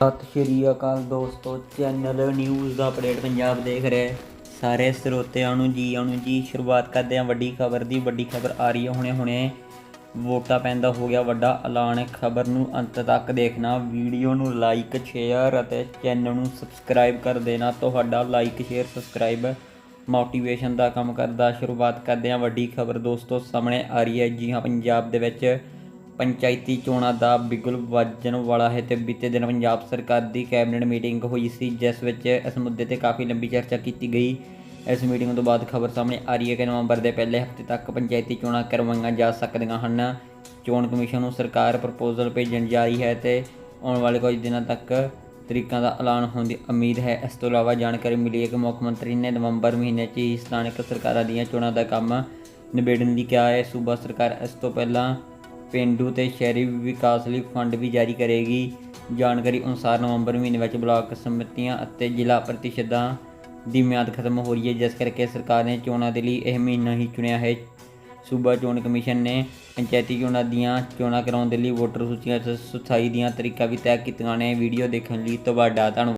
ਸਤਿ ਸ਼੍ਰੀ ਅਕਾਲ ਦੋਸਤੋ, ਚੈਨਲ ਨਿਊਜ਼ ਦਾ ਅਪਡੇਟ ਪੰਜਾਬ ਦੇਖ ਰਹੇ ਸਾਰੇ ਸਰੋਤਿਆਂ ਨੂੰ ਜੀ ਆਇਆਂ ਜੀ, ਸ਼ੁਰੂਆਤ ਕਰਦੇ ਹਾਂ ਵੱਡੀ ਖਬਰ ਦੀ। ਵੱਡੀ ਖਬਰ ਆ ਰਹੀ ਹੈ ਹੁਣੇ ਹੁਣੇ। ਵੋਟਾਂ ਪੈਂਦਾ ਹੋ ਗਿਆ ਵੱਡਾ ਐਲਾਨ। ਖਬਰ ਨੂੰ ਅੰਤ ਤੱਕ ਦੇਖਣਾ, ਵੀਡੀਓ ਨੂੰ ਲਾਈਕ, ਸ਼ੇਅਰ ਅਤੇ ਚੈਨਲ ਨੂੰ ਸਬਸਕ੍ਰਾਈਬ ਕਰ ਦੇਣਾ। ਤੁਹਾਡਾ ਲਾਈਕ, ਸ਼ੇਅਰ, ਸਬਸਕ੍ਰਾਈਬ ਮੋਟੀਵੇਸ਼ਨ ਦਾ ਕੰਮ ਕਰਦਾ। ਸ਼ੁਰੂਆਤ ਕਰਦੇ ਹਾਂ ਵੱਡੀ ਖਬਰ ਦੋਸਤੋ, ਸਾਹਮਣੇ ਆ ਰਹੀ ਹੈ ਜੀ ਹਾਂ ਪੰਜਾਬ ਦੇ ਵਿੱਚ। ਪੰਚਾਇਤੀ ਚੋਣਾਂ ਦਾ ਬਿਗੁਲ ਵੱਜਣ ਵਾਲਾ ਹੈ ਤੇ ਬੀਤੇ ਦਿਨ ਪੰਜਾਬ ਸਰਕਾਰ ਦੀ ਕੈਬਨਿਟ ਮੀਟਿੰਗ ਹੋਈ ਸੀ, ਜਿਸ ਵਿੱਚ ਇਸ ਮੁੱਦੇ ਤੇ ਕਾਫੀ ਲੰਬੀ ਚਰਚਾ ਕੀਤੀ ਗਈ। ਇਸ ਮੀਟਿੰਗ ਤੋਂ ਬਾਅਦ ਖਬਰ ਸਾਹਮਣੇ ਆ ਰਹੀ ਹੈ ਕਿ ਨਵੰਬਰ ਦੇ ਪਹਿਲੇ ਹਫ਼ਤੇ ਤੱਕ ਪੰਚਾਇਤੀ ਚੋਣਾਂ ਕਰਵਾਈਆਂ ਜਾ ਸਕਦੀਆਂ ਹਨ। ਚੋਣ ਕਮਿਸ਼ਨ ਨੂੰ ਸਰਕਾਰ ਪ੍ਰਪੋਜ਼ਲ ਭੇਜਣ ਜਾ ਰਹੀ ਹੈ ਤੇ ਆਉਣ ਵਾਲੇ ਕੁਝ ਦਿਨਾਂ ਤੱਕ ਤਰੀਕਾਂ ਦਾ ਐਲਾਨ ਹੋਣ ਦੀ ਉਮੀਦ ਹੈ। ਇਸ ਤੋਂ ਇਲਾਵਾ ਜਾਣਕਾਰੀ ਮਿਲੀ ਹੈ ਕਿ ਮੁੱਖ ਮੰਤਰੀ ਨੇ ਨਵੰਬਰ ਮਹੀਨੇ 'ਚ ਹੀ ਸਥਾਨਕ ਸਰਕਾਰਾਂ ਦੀਆਂ ਚੋਣਾਂ ਦਾ ਕੰਮ ਨਿਬੇੜਨ ਲਈ ਕਿਹਾ ਹੈ। ਸੂਬਾ ਸਰਕਾਰ ਇਸ ਤੋਂ ਪਹਿਲਾਂ ਪੇਂਡੂ ਤੇ ਸ਼ਹਿਰੀ ਵਿਕਾਸ ਲਈ ਫੰਡ ਵੀ ਜਾਰੀ ਕਰੇਗੀ। ਜਾਣਕਾਰੀ ਅਨੁਸਾਰ ਨਵੰਬਰ ਮਹੀਨੇ ਵਿੱਚ ਬਲਾਕ ਸਮਿਤੀਆਂ ਅਤੇ ਜ਼ਿਲ੍ਹਾ ਪ੍ਰੀਸ਼ਦਾਂ ਦੀ ਮਿਆਦ ਖਤਮ ਹੋ ਰਹੀ ਹੈ, ਜਿਸ ਕਰਕੇ ਸਰਕਾਰ ਨੇ ਚੋਣਾਂ ਦੇ ਲਈ ਇਹ ਮਹੀਨਾ ਹੀ ਚੁਣਿਆ ਹੈ। ਸੂਬਾ ਚੋਣ ਕਮਿਸ਼ਨ ਨੇ ਪੰਚਾਇਤੀ ਚੋਣਾਂ ਦੀਆਂ ਚੋਣਾਂ ਕਰਾਉਣ ਦੇ ਲਈ ਵੋਟਰ ਸੂਚੀਆਂ ਅਤੇ ਸੁਥਾਈ ਦੀਆਂ ਤਰੀਕਾ ਵੀ ਤੈਅ ਕੀਤੀਆਂ ਨੇ। ਵੀਡੀਓ ਦੇਖਣ ਲਈ ਤੁਹਾਡਾ ਧੰਨਵਾਦ।